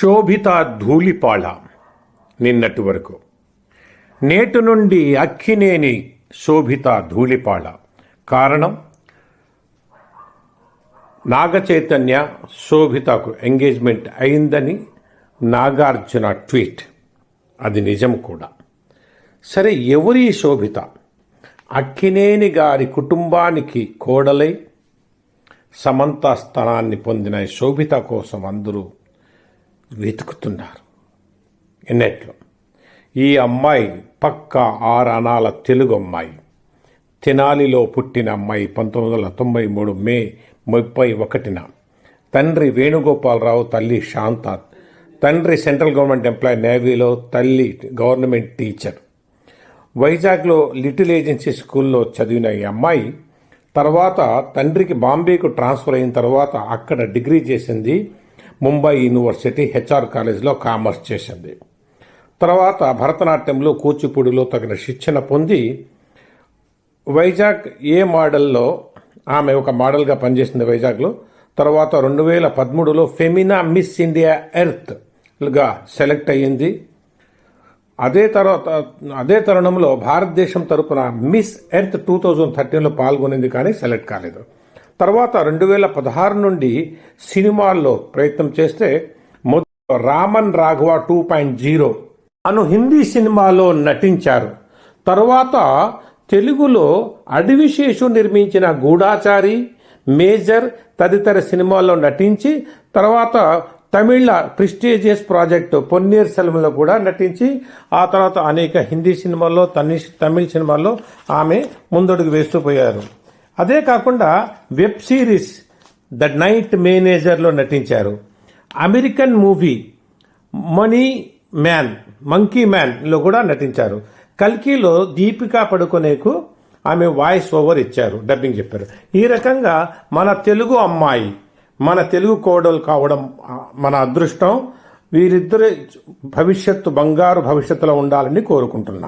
శోభిత ధూళిపాళ నిన్నటి వరకు. నేటి నుండి అక్కినేని శోభిత ధూళిపాళ. కారణం? నాగచైతన్య శోభితకు ఎంగేజ్మెంట్ అయిందని నాగార్జున ట్వీట్. అది నిజం కూడా. సరే ఎవరి శోభిత? అక్కినేని గారి కుటుంబానికి కోడలై సమంత స్థానాన్ని పొందిన శోభిత కోసం అందరూ వెతుకుతున్నారు. ఎన్నెట్లో? ఈ అమ్మాయి పక్క ఆరనాల తెలుగు అమ్మాయి. తెనాలిలో పుట్టిన అమ్మాయి పంతొమ్మిది వందల తొంభై మూడు మే ముప్పై ఒకటిన. తండ్రి వేణుగోపాలరావు తల్లి శాంత. తండ్రి సెంట్రల్ గవర్నమెంట్ ఎంప్లాయీ నేవీలో తల్లి గవర్నమెంట్ టీచర్. వైజాగ్లో లిటిల్ ఏజెన్సీ స్కూల్లో చదివిన ఈ అమ్మాయి తర్వాత తండ్రికి బాంబేకు ట్రాన్స్ఫర్ అయిన తర్వాత అక్కడ డిగ్రీ చేసింది ముంబై యూనివర్సిటీ హెచ్ఆర్ కాలేజ్లో కామర్స్ చేసింది. తర్వాత భరతనాట్యంలో కూచిపూడిలో తగిన శిక్షణ పొంది వైజాగ్ ఏ మోడల్లో ఆమె ఒక మోడల్గా పనిచేసింది వైజాగ్లో. తర్వాత రెండు వేల పదమూడులో ఫెమినా మిస్ ఇండియా ఎర్త్గా సెలెక్ట్ అయ్యింది. అదే తర్వాత అదే తరుణంలో భారతదేశం తరపున మిస్ ఎర్త్ టూ థౌజండ్ థర్టీన్లో పాల్గొనింది కానీ సెలెక్ట్ కాలేదు. తర్వాత రెండు వేల పదహారు నుండి సినిమాల్లో ప్రయత్నం చేస్తే మొదట Raman Raghav two point zero అను హిందీ సినిమాలో నటించారు. తర్వాత తెలుగులో అడవిశేషు నిర్మించిన గూఢాచారి మేజర్ తదితర సినిమాల్లో నటించి తర్వాత తమిళ ప్రిస్టేజియస్ ప్రాజెక్టు పొన్నీర్ సెల్వంలో కూడా నటించి ఆ తర్వాత అనేక హిందీ సినిమాల్లో తమిళ సినిమాల్లో ఆమె ముందడుగు వేస్తూ పోయారు. అదే కాకుండా వెబ్ సిరీస్ ద నైట్ మేనేజర్లో నటించారు. American movie money man monkey మ్యాన్లో కూడా నటించారు. కల్కీలో దీపికా పడుకునేకు ఆమె వాయిస్ ఓవర్ ఇచ్చారు డబ్బింగ్ చెప్పారు. ఈ రకంగా మన తెలుగు అమ్మాయి మన తెలుగు కోడలు కావడం మన అదృష్టం వీరిద్దరి భవిష్యత్తు బంగారు భవిష్యత్తులో ఉండాలని కోరుకుంటున్నాను